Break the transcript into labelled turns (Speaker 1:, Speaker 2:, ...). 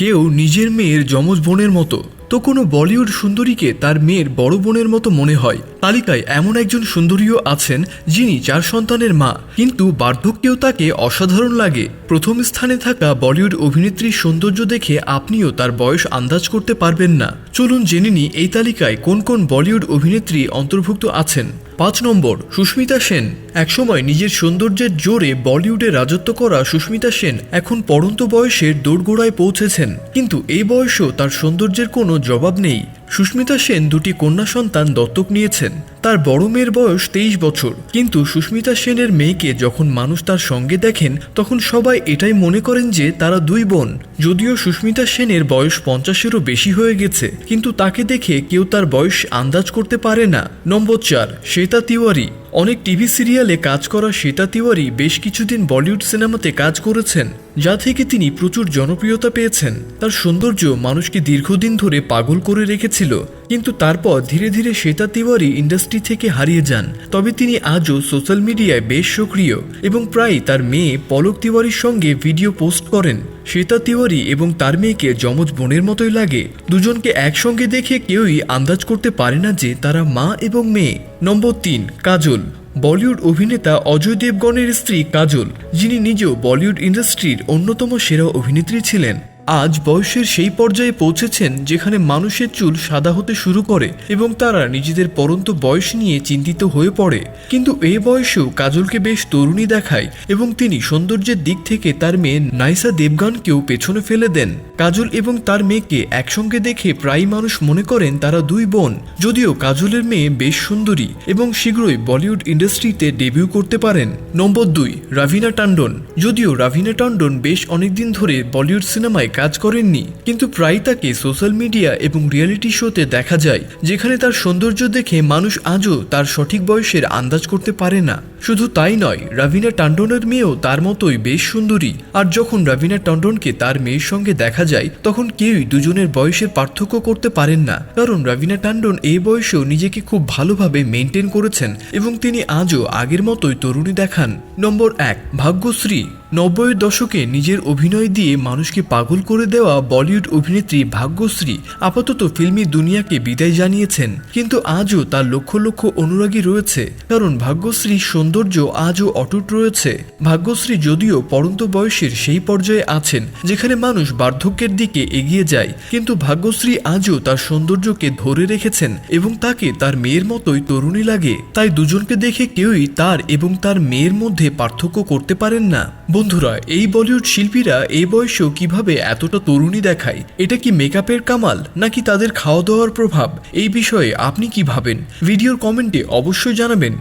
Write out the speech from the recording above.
Speaker 1: কেউ নিজের মেয়ের যমজ বোনের মতো। তো কোনো বলিউড সুন্দরীকে তার মেয়ের বড় বোনের মতো মনে হয়। তালিকায় এমন একজন সুন্দরীও আছেন যিনি চার সন্তানের মা। কিন্তু বার্ধক্যেও তাকে অসাধারণ লাগে। প্রথম স্থানে থাকা বলিউড অভিনেত্রীর সৌন্দর্য দেখে আপনিও তার বয়স আন্দাজ করতে পারবেন না। চলুন জেনে নিই এই তালিকায় কোন কোন বলিউড অভিনেত্রী অন্তর্ভুক্ত আছেন। পাঁচ নম্বর, সুস্মিতা সেন। একসময় নিজের সৌন্দর্যের জোরে বলিউডে রাজত্ব করা সুস্মিতা সেন এখন পড়ন্ত বয়সের দোরগোড়ায় পৌঁছেছেন। কিন্তু এই বয়সেও তার সৌন্দর্যের কোনো জবাব নেই। সুস্মিতা সেন দুটি কন্যা সন্তান দত্তক নিয়েছেন। তার বড় মেয়ের বয়স তেইশ বছর। কিন্তু সুস্মিতা সেনের মেয়েকে যখন মানুষ তার সঙ্গে দেখেন, তখন সবাই এটাই মনে করেন যে তারা দুই বোন। যদিও সুস্মিতা সেনের বয়স পঞ্চাশেরও বেশি হয়ে গেছে, কিন্তু তাকে দেখে কেউ তার বয়স আন্দাজ করতে পারে না। নম্বর চার, শ্বেতা তিওয়ারি। অনেক টিভি সিরিয়ালে কাজ করা শ্বেতা তিওয়ারি বেশ কিছুদিন বলিউড সিনেমাতে কাজ করেছেন, যা থেকে তিনি প্রচুর জনপ্রিয়তা পেয়েছেন। তার সৌন্দর্য মানুষকে দীর্ঘদিন ধরে পাগল করে রেখেছিল, কিন্তু তারপর ধীরে ধীরে শ্বেতা তিওয়ারি ইন্ডাস্ট্রি থেকে হারিয়ে যান। তবে তিনি আজও সোশ্যাল মিডিয়ায় বেশ সক্রিয় এবং প্রায় তার মেয়ে পলক তিওয়ারির সঙ্গে ভিডিও পোস্ট করেন। শ্বেতা তিওয়ারি এবং তার মেয়েকে যমজ বোনের মতোই লাগে। দুজনকে একসঙ্গে দেখে কেউই আন্দাজ করতে পারে না যে তারা মা এবং মেয়ে। নম্বর তিন, কাজল। বলিউড অভিনেতা অজয় দেবগণের স্ত্রী কাজল, যিনি নিজেও বলিউড ইন্ডাস্ট্রির অন্যতম সেরা অভিনেত্রী ছিলেন। আজ বয়সের সেই পর্যায়ে পৌঁছেছেন যেখানে মানুষের চুল সাদা হতে শুরু করে এবং তারা নিজেদের পরন্ত বয়স নিয়ে চিন্তিত হয়ে পড়ে। কিন্তু এ বয়সেও কাজলকে বেশ তরুণী দেখায় এবং তিনি সৌন্দর্যের দিক থেকে তার মেয়ে নাইসা দেবগানকেও পেছনে ফেলে দেন। কাজল এবং তার মেয়েকে একসঙ্গে দেখে প্রায় মানুষ মনে করেন তারা দুই বোন। যদিও কাজলের মেয়ে বেশ সুন্দরী এবং শীঘ্রই বলিউড ইন্ডাস্ট্রিতে ডেবিউ করতে পারেন। নম্বর দুই, রাভিনা টান্ডন। যদিও রাভিনা টান্ডন বেশ অনেকদিন ধরে বলিউড সিনেমায় কাজ করেননি। কিন্তু প্রায় তাকে সোশ্যাল মিডিয়া এবং রিয়েলিটি শোতে দেখা যায়, যেখানে তার সৌন্দর্য দেখে মানুষ আজও তার সঠিক বয়সের আন্দাজ করতে পারে না। শুধু তাই নয়, রাভিনা টান্ডনের মেয়েও তার মতোই বেশ সুন্দরী। আর যখন রাভিনা টন্ডনকে তার মেয়ের সঙ্গে দেখা যায়, তখন কেউই দুজনের বয়সের পার্থক্য করতে পারেন না। কারণ রাভিনা টান্ডন এই বয়সেও নিজেকে খুব ভালোভাবে মেনটেন করেছেন এবং তিনি আজও আগের মতোই তরুণী দেখান। নম্বর এক, ভাগ্যশ্রী। নব্বইয়ের দশকে নিজের অভিনয় দিয়ে মানুষকে পাগল করে দেওয়া বলিউড অভিনেত্রী ভাগ্যশ্রী আপাতত ফিল্মি দুনিয়াকে বিদায় জানিয়েছেন। কিন্তু আজও তার লক্ষ লক্ষ অনুরাগী রয়েছে। কারণ ভাগ্যশ্রী ভাগ্যশ্রীর সৌন্দর্য আজও অটুট রয়েছে। ভাগ্যশ্রী যদিও পরন্ত বয়সের সেই পর্যায়ে আছেন, যেখানে মানুষ বার্ধক্যের দিকে এগিয়ে যায়, কিন্তু ভাগ্যশ্রী আজও তার সৌন্দর্যকে ধরে রেখেছেন এবং তাকে তার মেয়ের মতোই তরুণী লাগে। তাই দুজনকে দেখে কেউই তার এবং তার মেয়ের মধ্যে পার্থক্য করতে পারেন না। বন্ধুরা, এই বলিউড শিল্পীরা এই বয়সেও কীভাবে এতটা তরুণী দেখায়? এটা কি মেকআপের কামাল, নাকি তাদের খাওয়া দাওয়ার প্রভাব? এই বিষয়ে আপনি কি ভাবেন? ভিডিওর কমেন্টে অবশ্যই জানাবেন।